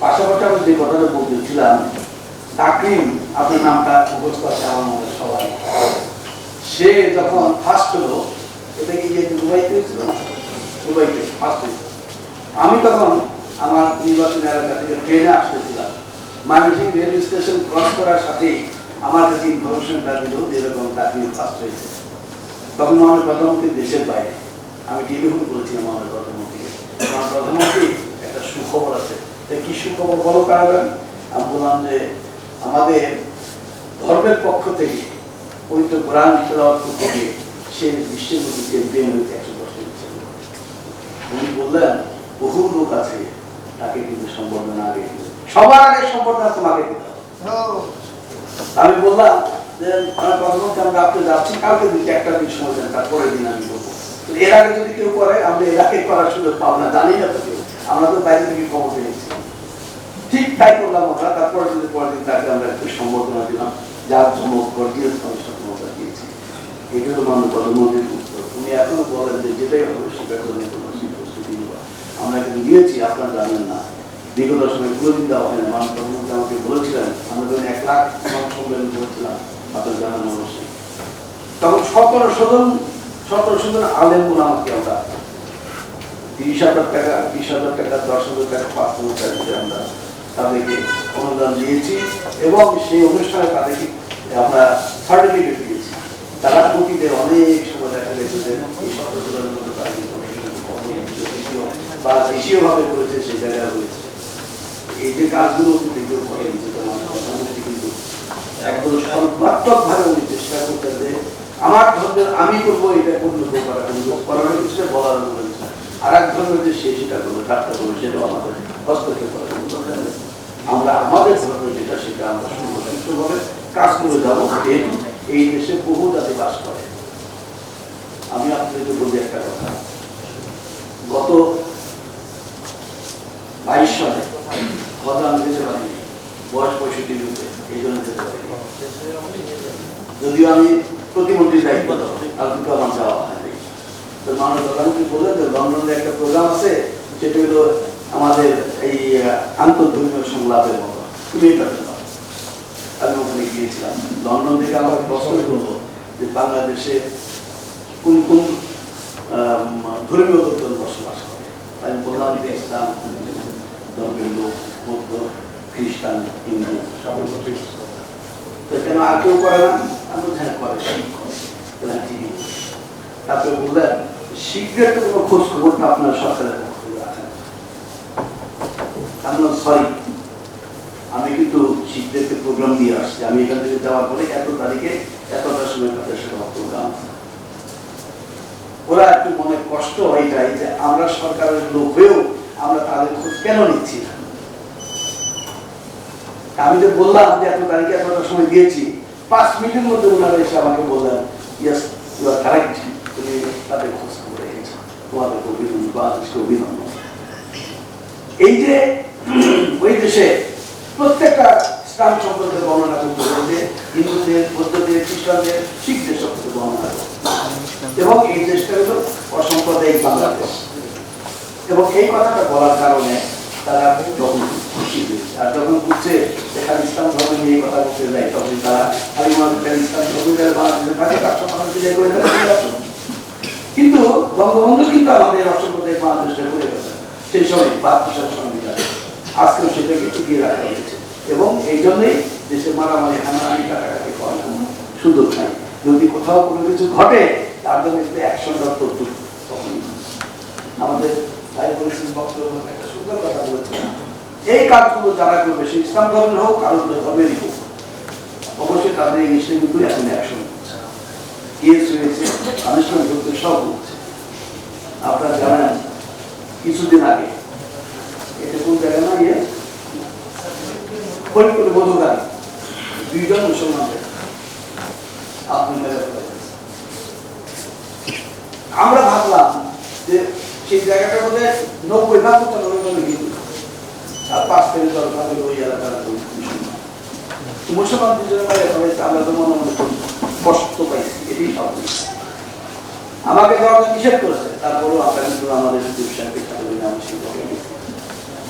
পাশাপাশি আমি যে কথাটা বলতেছিলাম তাকিম আপনার নামটা মুখস্থ আছে আমার সবাই। সে যখন ফার্স্ট হলো, এটা কি দুবাইতে হয়েছিল? দুবাইতে ফার্স্ট হয়েছিল। আমি তখন আমার নির্বাচন এলাকা থেকে ট্রেনে আসতেছিলাম। ময়মনসিংহ রেল স্টেশন ক্রস করার সাথে আমার কাছে ইনফরমেশনটা দিল যে এরকম তাকিম ফার্স্ট হয়েছে। তখন আমার প্রধানমন্ত্রী দেশের বাইরে। আমি টেলিফোন করেছিলাম আমাদের প্রধানমন্ত্রীকে। আমার প্রধানমন্ত্রী একটা সুখবর আছে। কি সুখবর বলো কারণ আমি বললাম যে আমাদের ধর্মের পক্ষ থেকে কোরআন তেলাওয়াত করতে গিয়ে সে বিশ্বের মধ্যে চ্যাম্পিয়ন হয়েছে একশো দশ উনি বললেন বহু লোক আছে তাকে কিন্তু সম্বর্ধনা আগে সবার আগে সম্বর্ধনা তোমাকে দিতে আমি বললাম যে আমরা আপনি যাচ্ছি কালকে একটা দিন সময় দেন তারপরে দিন আমি বলব। এর আগে যদি কেউ করে আমরা এর আগে করার সুযোগ পাবো না জানি না তো কেউ। আমরা তো বাইরে থেকে খবর পেয়েছি। ঠিক তাই করলাম আমরা, তারপরে যদি পরের দিন তাকে আমরা একটু সম্বর্ধনা দিলাম যার জন্য গর্জিয়াস আমরা দিয়েছি। এটা হলো মানব প্রধানমন্ত্রীর উত্তর। উনি এখনও বলেন যে যেটাই হবে সেটা করে নিতে পারছি প্রস্তুতি নিব আমরা কিন্তু দিয়েছি আপনারা জানেন না। বিগত সময় কোনোদিন দেওয়া হয় না মানব প্রধানমন্ত্রী আমাকে বলেছিলেন, আমরা যখন এক লাখ মানুষ সম্মেলন করেছিলাম, আপনার জানানো অবশ্যই। তখন সতেরো শতন সতেরো শতন আলেম বলে আমাকে আমরা তিরিশ হাজার টাকা, বিশ হাজার টাকা, দশ হাজার টাকা পাঁচ হাজার টাকা আমরা তাদেরকে অনুদান দিয়েছি এবং সেই অনুষ্ঠানে তাদেরকে আমরা সার্টিফিকেট দিয়েছি তারা অতীতে অনেক সময় দেখা গেছে যে এই সতেরো মধ্যে কোনো কখনো দেশীয় বা দেশীয়ভাবে করেছে সেই জায়গায় হয়েছে এই যে কাজগুলো কিন্তু করে একদম সর্বাত্মক ভাবে উনি চেষ্টা যে আমার ধর্মের আমি করব, এটা করলে কেউ করা করব করানোর কিছু বলার কোনো। আর এক ধর্মের যে সে সেটা করবে ঠাট্টা করবে সেটাও আমাদের হস্তক্ষেপ করার কোনো নেই। আমরা আমাদের ধর্মের যেটা সেটা আমরা সুনির্দিষ্টভাবে কাজ করে যাব যেহেতু এই দেশে বহু জাতি বাস করে। আমি আপনাদেরকে বলি একটা কথা। গত বাইশ সালে কথা আমি যেতে পারিনি বয়স পঁয়ষট্টি রূপে এই জন্য যেতে পারিনি। যদিও আমি প্রতিমন্ত্রীর দায়িত্ব আর দুটো আমার যাওয়া হয়নি। তো প্রধানমন্ত্রী বললেন যে লন্ডনে একটা প্রোগ্রাম আছে, সেটা হলো আমাদের এই আন্তর্ধর্মীয় সংলাপের মতো। তুমি আমি ওখানে গিয়েছিলাম। লন্ডন থেকে আমার প্রশ্ন করব যে বাংলাদেশে কোন কোন ধর্মীয় লোকজন বসবাস করে? আমি বললাম যে ইসলাম ধর্মের লোক, বৌদ্ধ, খ্রিস্টান, হিন্দু তো কেন আর কেউ করে না? আমি হ্যাঁ করে। তারপরে বললেন শিখদের তো কোনো খোঁজ খবরটা আপনার সরকারের আমি সরি আমি কিন্তু শিখদেরকে প্রোগ্রাম দিয়ে আসছি। আমি এখান থেকে যাওয়ার পরে এত তারিখে এতটার সময় তাদের সাথে প্রোগ্রাম ওরা একটু মনে কষ্ট হয়ে যায় যে আমরা সরকারের লোক হয়েও আমরা তাদের খোঁজ কেন নিচ্ছি আমি যে বললাম যে এত তারিখে এতটার সময় গিয়েছি পাঁচ মিনিটের মধ্যে ওনারা এসে আমাকে বললেন ইয়েস ইউ আর কারেক্ট তুমি তাদের খোঁজ খবর রেখেছো। তোমাদের অভিনন্দন বাংলাদেশকে অভিনন্দন। এই যে প্রত্যেকটা সম্পর্কে বর্ণনা করতে হিন্দুদের, বৌদ্ধদের, খ্রিস্টানদের, শিখদের সম্পর্কে বর্ণনা এবং এই দেশটা অসাম্প্রদায়িক বাংলাদেশ। এবং এই কথাটা বলার কারণে তারা যখন খুশি হয়েছে, আর যখন বুঝছে ইসলাম ধর্ম নিয়ে এই কথা বলতে যায়, তখন তারা মানুষ খালি ইসলাম কিন্তু বঙ্গবন্ধু কিন্তু আমাদের অসাম্প্রদায়িক বাংলাদেশটা করে সেই সময় বাহাত্তর সংবিধান আজকেও সেটাকে টিকিয়ে রাখা হয়েছে এবং এই জন্যই দেশে মারামারি, হানাহানি, কাটাকাটি করার কোনো সুযোগ নাই। যদি কোথাও কোনো কিছু ঘটে, তার জন্য একটু অ্যাকশন প্রস্তুত তখন আমাদের ভাই বলেছেন বক্তব্য একটা সুন্দর কথা বলেছেন। এই কাজগুলো যারা করবে, সে ইসলাম ধর্মের হোক, আর অন্য ধর্মেরই হোক, অবশ্যই তাদের এই বিষয়গুলো এখন অ্যাকশন কেস হয়েছে, আনুষ্ঠানিক সব হচ্ছে। আপনারা জানেন, কিছুদিন আগে এটা কোন জায়গা না ইয়ে? ফরিদপুরে মধুগাড়ি দুইজন মুসলমানদের আপনি আমরা ভাবলাম যে সেই জায়গাটার মধ্যে নব্বই ভাগ ভাগ হিন্দু আর পাঁচ থেকে দশ ভাগ ওই এলাকার মুসলমান। তো মুসলমান দুজনে মেরে ফেলেছে আমরা তো মনে মনে কষ্ট পাইছি, এটাই স্বাভাবিক। আমাকে ধরো নিষেধ করেছে, তারপরেও আমরা কিন্তু আমাদের সাথে আমি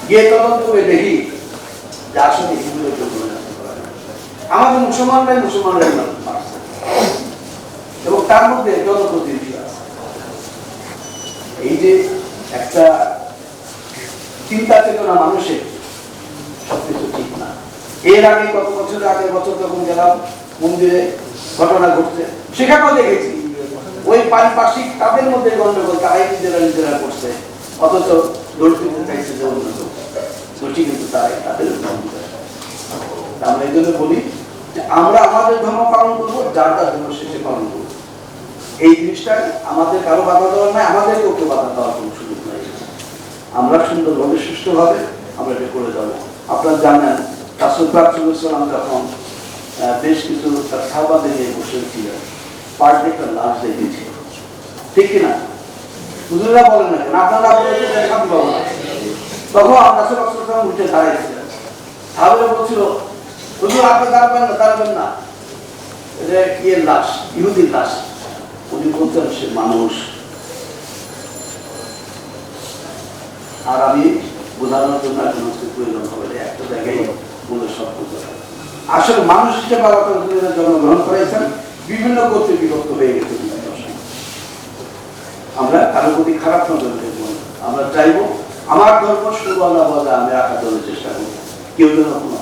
গিয়ে তদন্ত করে দেখি যে আসলে এগুলো। আমাদের মুসলমানরাই মুসলমানরাই এবং তার মধ্যে জনপ্রতিনিধি আছে। এই যে একটা চিন্তা চেতনা মানুষের সবকিছু ঠিক না। এর আগে কত বছর আগে বছর যখন গেলাম মন্দিরে ঘটনা ঘটছে, সেখানেও দেখেছি ওই পারিপার্শ্বিক তাদের মধ্যে গন্ডগোল, তারাই নিজেরা নিজেরা করছে। অথচ আমরা এই জন্য বলি আমরা ধর্ম পালন করব যার ধর্ম করব এই জিনিসটা কারও বাধা দেওয়ার কোনো সুযোগ নাই আমরা আমরা এটা করে যাব আপনারা জানেন রাসুল সালাম যখন বেশ কিছু তার সাহবাদে নিয়ে বসেছিলেন পার্টি একটা লাশ দেখেছি ঠিক কিনা বলেন না কেন আপনারা শান্তি পাবো না। তখন সাহাবারা বলছিল, হুজুর, আপনি না না। ইয়ের লাশ? ইহুদির লাশ। উনি বলতেন, সে মানুষ। আর আমি বোঝানোর জন্য এখন হচ্ছে প্রয়োজন হবে একটা জায়গায় বলে সব হবে। আসলে মানুষ হিসেবে দুনিয়াতে জন্মগ্রহণ করেছেন। বিভিন্ন গোত্রে বিভক্ত হয়ে গেছে বিভিন্ন সময়। আমরা কারোর প্রতি খারাপ নজর দেখব আমরা চাইব, আমার ধর্ম আল্লাহ বলে আমি রাখার জন্য চেষ্টা করব কেউ যেন কোনো